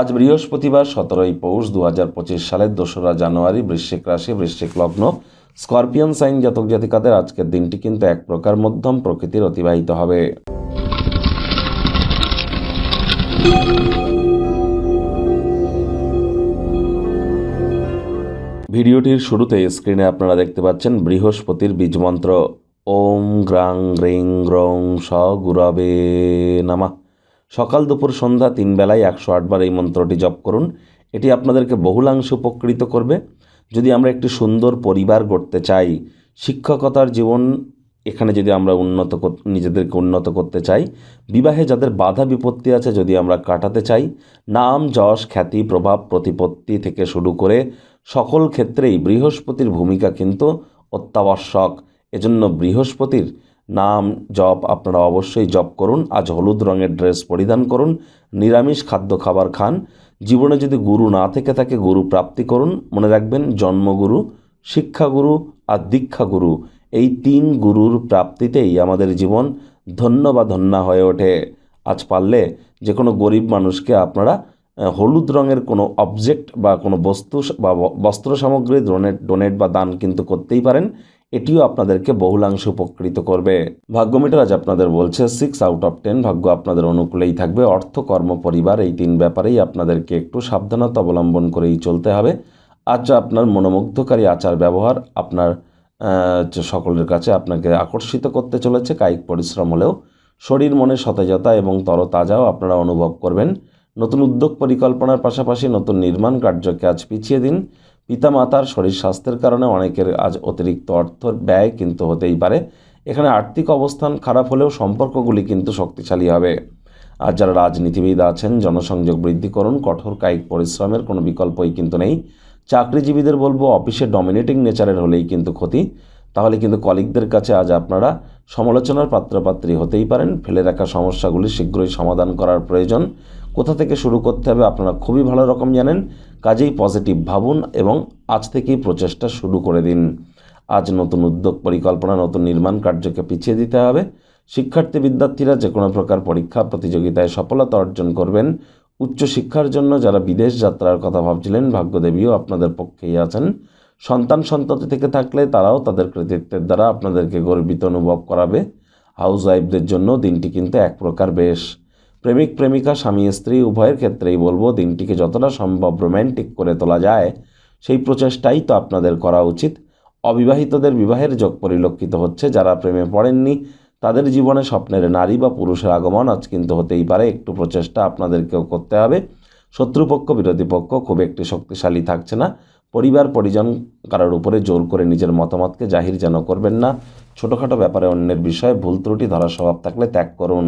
আজ বৃহস্পতিবার সতেরোই পৌষ দু হাজার পঁচিশ সালের দোসরা জানুয়ারি বৃশ্চিক রাশি, বৃশ্চিক লগ্ন। স্করপিয়ন সাইন জাতক জাতিকাদের আজকের দিনটি কিন্তু এক প্রকার মধ্যম প্রকৃতির অতিবাহিত হবে। ভিডিওটির শুরুতে স্ক্রিনে আপনারা দেখতে পাচ্ছেন বৃহস্পতির বীজমন্ত্র ওম গ্রাং গ্রিং গ্রং স গুরবে নামা। সকাল দুপুর সন্ধ্যা তিন বেলায় একশো আটবার এই মন্ত্রটি জপ করুন। এটি আপনাদেরকে বহুলাংশে উপকৃত করবে। যদি আমরা একটি সুন্দর পরিবার গড়তে চাই, শিক্ষকতার জীবন এখানে যদি আমরা উন্নত নিজেদেরকে উন্নত করতে চাই, বিবাহে যাদের বাধা বিপত্তি আছে যদি আমরা কাটাতে চাই, নাম, যশ, খ্যাতি, প্রভাব, প্রতিপত্তি থেকে শুরু করে সকল ক্ষেত্রেই বৃহস্পতির ভূমিকা কিন্তু অত্যাবশ্যক। এজন্য বৃহস্পতির নাম জপ আপনারা অবশ্যই জপ করুন। আজ হলুদ রঙের ড্রেস পরিধান করুন। নিরামিষ খাদ্য খাবার খান। জীবনে যদি গুরু না থেকে থাকে, গুরু প্রাপ্তি করুন। মনে রাখবেন, জন্মগুরু, শিক্ষাগুরু আর দীক্ষাগুরু এই তিন গুরুর প্রাপ্তিতেই আমাদের জীবন ধন্য বা ধন্যা হয়ে ওঠে। আজ পারলে যে কোনো গরিব মানুষকে আপনারা হলুদ রঙের কোনো অবজেক্ট বা কোনো বস্তু বা বস্ত্র সামগ্রী ডোনেট ডোনেট বা দান কিন্তু করতেই পারেন। এটিও আপনাদেরকে বহুলাংশে উপকৃত করবে। ভাগ্যমিটার আজ আপনাদের বলছে সিক্স আউট অফ টেন ভাগ্য আপনাদের অনুকূলেই থাকবে। অর্থ, কর্ম, পরিবার এই তিন ব্যাপারেই আপনাদেরকে একটু সাবধানতা অবলম্বন করেই চলতে হবে। আজ আপনার মনোমুগ্ধকারী আচার ব্যবহার, আপনার সকলের কাছে আপনাকে আকর্ষিত করতে চলেছে, কায়িক পরিশ্রম হলেও শরীর, মনে সতেজতা এবং তরতাজাও আপনারা অনুভব করবেন। নতুন উদ্যোগ পরিকল্পনার পাশাপাশি নতুন নির্মাণ কার্যকে আজ পিছিয়ে দিন। পিতামাতার শরীর স্বাস্থ্যের কারণে অনেকের আজ অতিরিক্ত অর্থ ব্যয় কিন্তু হতেই পারে। এখানে আর্থিক অবস্থান খারাপ হলেও সম্পর্কগুলি কিন্তু শক্তিশালী হবে। আর যারা রাজনীতিবিদ আছেন, জনসংযোগ বৃদ্ধি করুন, কঠোর কায়িক পরিশ্রমের কোনো বিকল্পই কিন্তু নেই। চাকরিজীবীদের বলব, অফিসে ডমিনেটিং নেচারের হলেই কিন্তু ক্ষতি। তাহলে কিন্তু কলিগদের কাছে আজ আপনারা সমালোচনার পাত্রপাত্রী হতেই পারেন। ফেলে রাখা সমস্যাগুলি শীঘ্রই সমাধান করার প্রয়োজন। কোথা থেকে শুরু করতে হবে আপনারা খুবই ভালো রকম জানেন। কাজেই পজিটিভ ভাবুন এবং আজ থেকেই প্রচেষ্টা শুরু করে দিন। আজ নতুন উদ্যোগ, পরিকল্পনা, নতুন নির্মাণ কার্যকে পিছিয়ে দিতে হবে। শিক্ষার্থী, বিদ্যার্থীরা যে কোনো প্রকার পরীক্ষা, প্রতিযোগিতায় সফলতা অর্জন করবেন। উচ্চশিক্ষার জন্য যারা বিদেশ যাত্রার কথা ভাবছিলেন, ভাগ্যদেবীও আপনাদের পক্ষেই আছেন। সন্তান সন্ততি থেকে থাকলে তারাও তাদের কৃতিত্বের দ্বারা আপনাদেরকে গর্বিত অনুভব করাবে। হাউস ওয়াইফদের জন্য দিনটি কিন্তু এক প্রকার বেশ। প্রেমিক, প্রেমিকা, স্বামী, স্ত্রী, উভয়ের ক্ষেত্রেই বলব দিনটিকে যতটা সম্ভব রোম্যান্টিক করে তোলা যায়, সেই প্রচেষ্টাই তো আপনাদের করা উচিত। অবিবাহিতদের বিবাহের যোগ পরিলক্ষিত হচ্ছে, যারা প্রেমে পড়েননি, তাদের জীবনে স্বপ্নের নারী বা পুরুষের আগমন আজ কিন্তু হতেই পারে, একটু প্রচেষ্টা আপনাদেরকেও করতে হবে। শত্রুপক্ষ, বিরোধী পক্ষ খুব একটি শক্তিশালী থাকছে না, পরিবার, পরিজন কারোর উপরে জোর করে নিজের মতামতকে জাহির যেন করবেন না। ছোটোখাটো ব্যাপারে অন্যের বিষয়ে ভুল ত্রুটি ধরার স্বভাব থাকলে ত্যাগ করুন।